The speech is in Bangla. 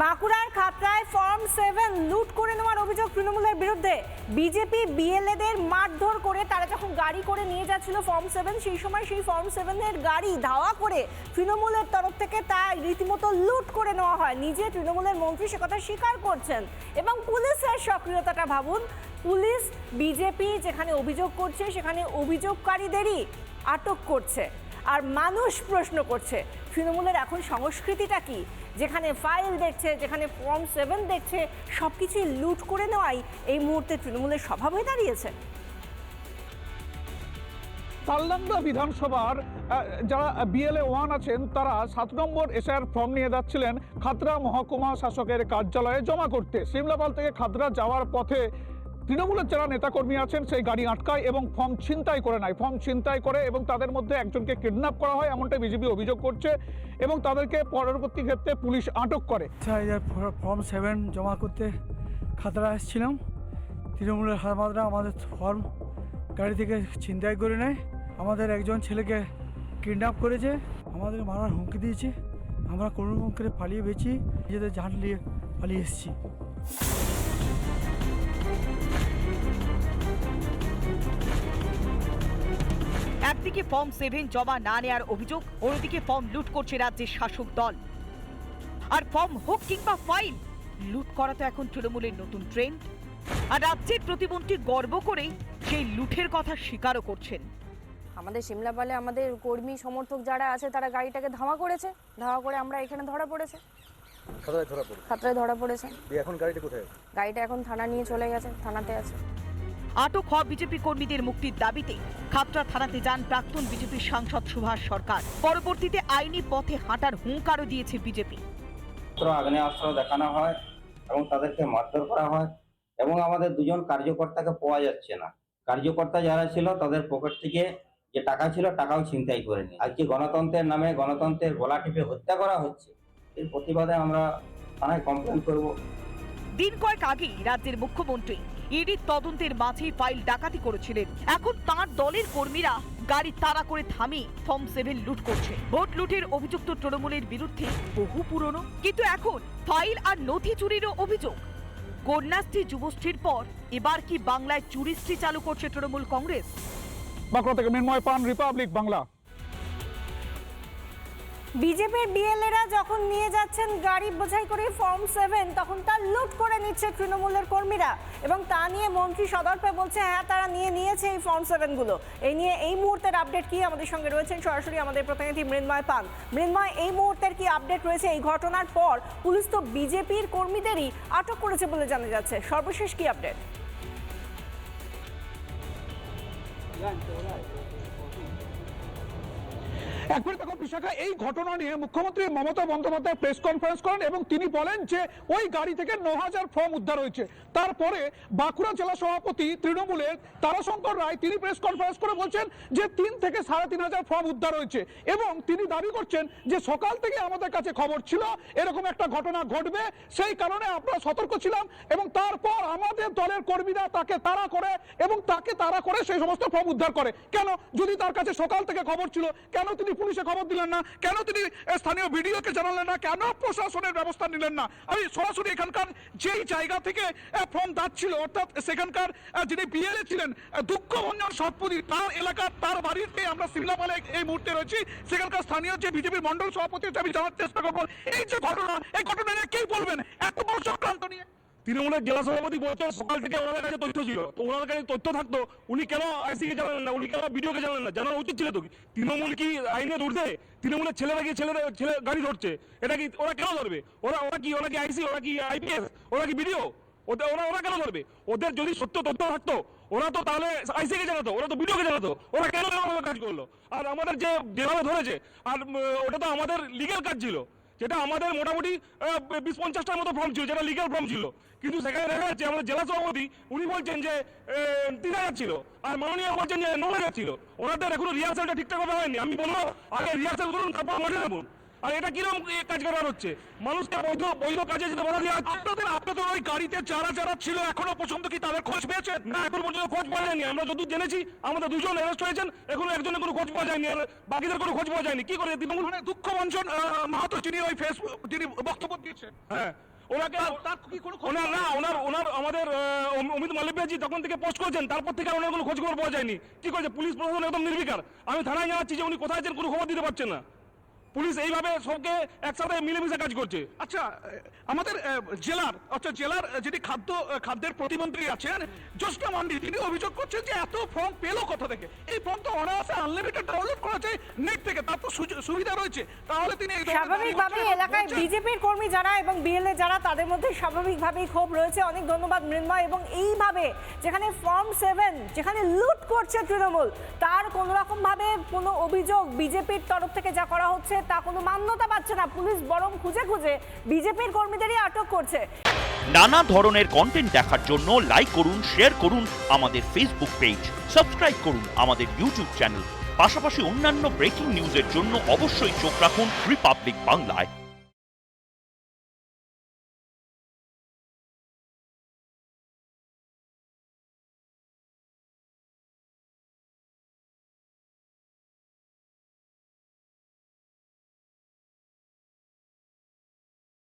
বাঁকুড়ার খাতড়ায় ফর্ম সেভেন লুট করে নেওয়ার অভিযোগ তৃণমূলের বিরুদ্ধে। বিজেপি বিএলএদের মারধর করে তারা যখন গাড়ি করে নিয়ে যাচ্ছিল ফর্ম সেভেন, সেই সময় সেই ফর্ম সেভেনের গাড়ি ধাওয়া করে তৃণমূলের তরফ থেকে তা রীতিমতো লুট করে নেওয়া হয়। নিজে তৃণমূলের মন্ত্রী সে কথা স্বীকার করছেন এবং পুলিশের সক্রিয়তাটা ভাবুন। পুলিশ, বিজেপি যেখানে অভিযোগ করছে, সেখানে অভিযোগকারীদেরই আটক করছে। আর মানুষ প্রশ্ন করছে, তৃণমূলের এখন সংস্কৃতিটা কি? যেখানে ফাইল দেখছে, যেখানে ফর্ম সেভেন দেখছে সব কিছুই লুট করে নেওয়াই এই মুহূর্তে তৃণমূলের স্বভাব হয়ে দাঁড়িয়েছে। তালডাংরা বিধানসভার যারা বিএলএ ওয়ান আছেন, তারা সাত নম্বর এসআর ফর্ম নিয়ে যাচ্ছিলেন। খাতড়া মহকুমা শাসকের কার্যালয়ে জমা করতে। সিমলাপাল থেকে খাতড়া যাওয়ার পথে তৃণমূলের যারা নেতাকর্মী আছেন, সেই গাড়ি আটকায় এবং ফর্ম ছিনতাই করে নেয়। ফর্ম ছিনতাই করে এবং তাদের মধ্যে একজনকে কিডন্যাপ করা হয়, এমনটাই বিজেপি অভিযোগ করছে এবং তাদেরকে পরবর্তী ক্ষেত্রে পুলিশ আটক করে। আচ্ছা ফর্ম সেভেন জমা করতে খাতড়া এসেছিলাম, তৃণমূলের হামাদরা আমাদের ফর্ম গাড়ি থেকে ছিনতাই করে নেয়। আমাদের একজন ছেলেকে কিডন্যাপ করেছে, আমাদের মারার হুমকি দিয়েছে, আমরা কোনো রকম করে পালিয়ে বেছি নিজেদের জান নিয়ে পালিয়ে এসেছি। একদিকে ফর্ম সেভেন জমা না নেওয়ার অভিযোগ অন্যদিকে ফর্ম লুট করছে রাজ্যের শাসক দল। আর ফর্ম হোক কিংবা ফাইল লুট করা তো এখন তৃণমূলের নতুন ট্রেন্ড আর রাজ্যের প্রতিমন্ত্রী গর্ব করে সেই লুঠের কথা স্বীকারও করছেন। আমাদের সিমলাপালে আমাদের কর্মী সমর্থক যারা আছে তারা গাড়িটাকে ধাওয়া করেছে। ধাওয়া করে আমরা এখানে ধরা পড়েছে। ধরা পড়েছে? এখন গাড়িটা কোথায় গাড়িটা এখন থানা নিয়ে চলে গেছে থানাতে আছে। আটক হওয়া বিজেপি কর্মীদের মুক্তির দাবিতে খাতড়া থানাতে যান প্রাক্তন বিজেপির সাংসদ সুভাষ সরকার। পরবর্তীতে আইনি পথে হাঁটার হুঙ্কারও দিয়েছে বিজেপি। আগ্নেয়াস্ত্র দেখানো হয় এবং তাদেরকে মারধর করা হয় এবং আমাদের দুজন কার্যকর্তাকে পাওয়া যাচ্ছে না। কার্যকর্তা যারা ছিল তাদের পকেট থেকে যে টাকা ছিল টাকাও ছিনতাই করে নিয়ে। আজকে গণতন্ত্রের নামে গণতন্ত্রের গলা টিপে হত্যা করা হচ্ছে। এর প্রতিবাদে আমরা থানায় কমপ্লেন করব। দিন কয়েক আগেই রাজ্যের মুখ্যমন্ত্রী ইডির তদন্তের মাঝেই ফাইল ডাকাতি করেছিলেন। এখন তার দলের কর্মীরা গাড়ি তাড়া করে থামিয়ে ফর্ম সেভেন লুট করছে। ভোট লুটের অভিযুক্ত তৃণমূলের বিরুদ্ধে বহু পুরনো, কিন্তু এখন ফাইল আর নথি চুরিরও অভিযোগ। কন্যাশ্রী যুবশ্রীর পর এবার কি বাংলায় চুরিশ্রী চালু করছে তৃণমূল কংগ্রেস? বাঁকুড়া থেকে মৃন্ময় পান, রিপাবলিক বাংলা। বিজেপির বিএলএরা যখন নিয়ে যাচ্ছেন গাড়ি বোঝাই করে ফর্ম সেভেন তখন তা লুট করে নিচ্ছে তৃণমূলের কর্মীরা। এবং তা নিয়ে মন্ত্রী সদর্পে বলছে হ্যাঁ তারা নিয়ে নিয়েছে এই ফর্ম সেভেনগুলো এই নিয়ে এই মুহূর্তের আপডেট কি আমাদের সঙ্গে রয়েছেন? সরাসরি আমাদের প্রতিনিধি মৃন্ময় পান মৃন্ময়, এই মুহূর্তের কি আপডেট রয়েছে? এই ঘটনার পর পুলিশ তো বিজেপির কর্মীদেরই আটক করেছে বলে জানা যাচ্ছে। সর্বশেষ কি আপডেট একবার দেখো বিশাখা এই ঘটনা নিয়ে মুখ্যমন্ত্রী মমতা বন্দ্যোপাধ্যায় প্রেস কনফারেন্স করেন এবং তিনি বলেন যে ওই গাড়ি থেকে ন হাজার ফর্ম উদ্ধার হয়েছে। তারপরে বাঁকুড়া জেলা সভাপতি তৃণমূলের তারাশঙ্কর রায় তিনি প্রেস কনফারেন্স করে বলছেন যে তিন থেকে সাড়ে তিন হাজার ফর্ম উদ্ধার হয়েছে এবং তিনি দাবি করছেন যে সকাল থেকে আমাদের কাছে খবর ছিল, এরকম একটা ঘটনা ঘটবে, সেই কারণে আমরা সতর্ক ছিলাম এবং তারপর আমাদের দলের কর্মীরা তাকে তাড়া করে এবং তাকে তাড়া করে সেই সমস্ত ফর্ম উদ্ধার করে। কেন? যদি তার কাছে সকাল থেকে খবর ছিল, কেন তিনি পুলিশে খবর দিলেন না? কেন তিনি স্থানীয় ভিডিওকে জানালেন না? কেন প্রশাসনের ব্যবস্থা নিলেন না? আমি সরাসরি এখানকার যেই জায়গা থেকে ফর্ম যাচ্ছিল অর্থাৎ সেখানকার যিনি বিএলএ ছিলেন দুঃখভঞ্জন সৎপতি তার এলাকার, তার বাড়িতে আমরা সিমলাপালে এই মুহূর্তে রয়েছি। সেখানকার স্থানীয় যে বিজেপির মন্ডল সভাপতি আমি জানার চেষ্টা করব। এই যে ঘটনা, এই ঘটনা নিয়ে কে বলবেন? এত বড় চক্রান্ত নিয়ে। তৃণমূলের জেলা সভাপতি বলছেন সকাল থেকে ওনাদের কাছে তথ্য ছিল। তো ওনাদের কাছে তথ্য থাকতো, উনি কেন আইসি কে জানালেন না? উনি কেন বিডিওকে জানালেন না? জানানো উচিত ছিল তো তৃণমূল কি আইনে ধরছে? তৃণমূলের ছেলেরা কি ছেলেরা, ছেলে গাড়ি ধরছে। এটা কি, ওরা কেন ধরবে? ওরা ওরা কি ওরা কি আইসি, ওরা কি আইপিএস? ওরা কি বিডিও? ওদের, ওরা ওরা কেন ধরবে? ওদের যদি সত্য তথ্য থাকতো, ওরা তো তাহলে আইসি কে জানাতো, ওরা তো বিডিওকে জানাতো। ওরা কেন কাজ করল? আর আমাদের যে যেভাবে ধরেছে, আর ওটা তো আমাদের লিগেল কাজ ছিল। যেটা আমাদের মোটামুটি বিশ পঞ্চাশটার মতো ফর্ম ছিল, যেটা লিগাল ফর্ম ছিল। কিন্তু সেখানে দেখা যাচ্ছে, আমাদের জেলা সভাপতি, উনি বলছেন যে তিন হাজার ছিল। আর মাননীয় বলছেন যে, ন হাজার ছিল। ওনাদের এখনও রিহার্সালটা ঠিকঠাকভাবে হয়নি। আমি বলব, আগে রিহার্সাল করুন, তারপর মাঠে নামুন আর এটা কীরকম কাজ করার হচ্ছে? মানুষকে বৈধ বৈধ কাজে যেতে বাধা দেওয়া আপনাদের আপনাদের ওই গাড়িতে যারা যারা ছিল এখনও পর্যন্ত কি তাদের খোঁজ পেয়েছে না এখন পর্যন্ত খোঁজ পাওয়া যায়নি আমরা যতদূর জেনেছি আমাদের দুজন অ্যারেস্ট হয়েছেন এখনও একজনের কোনো খোঁজ পাওয়া যায়নি আর বাকিদের কোনো খোঁজ পাওয়া যায়নি। কি করে তৃণমূল মানে দুঃখমঞ্চন আহ, মাহাতো যিনি ওই ফেসবুক যিনি বক্তব্য দিয়েছেন। হ্যাঁ। ওনাকে ওনার না ওনার ওনার আমাদের অমিত মালব্যাজি তখন থেকে পোস্ট করেছেন তারপর থেকে আর ওনার কোনো খোঁজ খবর পাওয়া যায়নি। কি করেছে? পুলিশ প্রশাসন একদম নির্বিকার। আমি থানায় জানাচ্ছি যে উনি কোথায় আছেন কোনো খবর দিতে পারছেন না। পুলিশ এইভাবে সবকে একসাথে মিলেমিশে কাজ করছে। আচ্ছা আমাদের জেলার আচ্ছা জেলার যিনি খাদ্য খাদ্যের প্রতিমন্ত্রী আছেন জ্যোৎস্না মান্ডি তিনি অভিযোগ করছেন যে এত ফর্ম পেল কোথা থেকে? এই ফর্ম তো অনায়াসে আনলিমিটেড ডাউনলোড করা যায় নেট থেকে তার তো সুবিধা রয়েছে। তাহলে তিনি স্বাভাবিকভাবেই এলাকায় বিজেপির কর্মী যারা এবং বিএলএ যারা তাদের মধ্যে স্বাভাবিকভাবেই ক্ষোভ রয়েছে। অনেক ধন্যবাদ মৃন্ময়। এবং এইভাবে যেখানে ফর্ম সেভেন যেখানে লুট করছে তৃণমূল তার কোনো রকম কোনো অভিযোগ বিজেপির তরফ থেকে যা করা হচ্ছে তা কোনো মান্যতা পাচ্ছে না। পুলিশ বরং খুঁজে খুঁজে বিজেপির কর্মীদেরই আটক করছে। নানা ধরনের কন্টেন্ট দেখার জন্য লাইক করুন শেয়ার করুন আমাদের ফেসবুক পেজ সাবস্ক্রাইব করুন আমাদের ইউটিউব চ্যানেল পাশাপাশি অন্যান্য ব্রেকিং নিউজের জন্য অবশ্যই চোখ রাখুন রিপাবলিক বাংলায়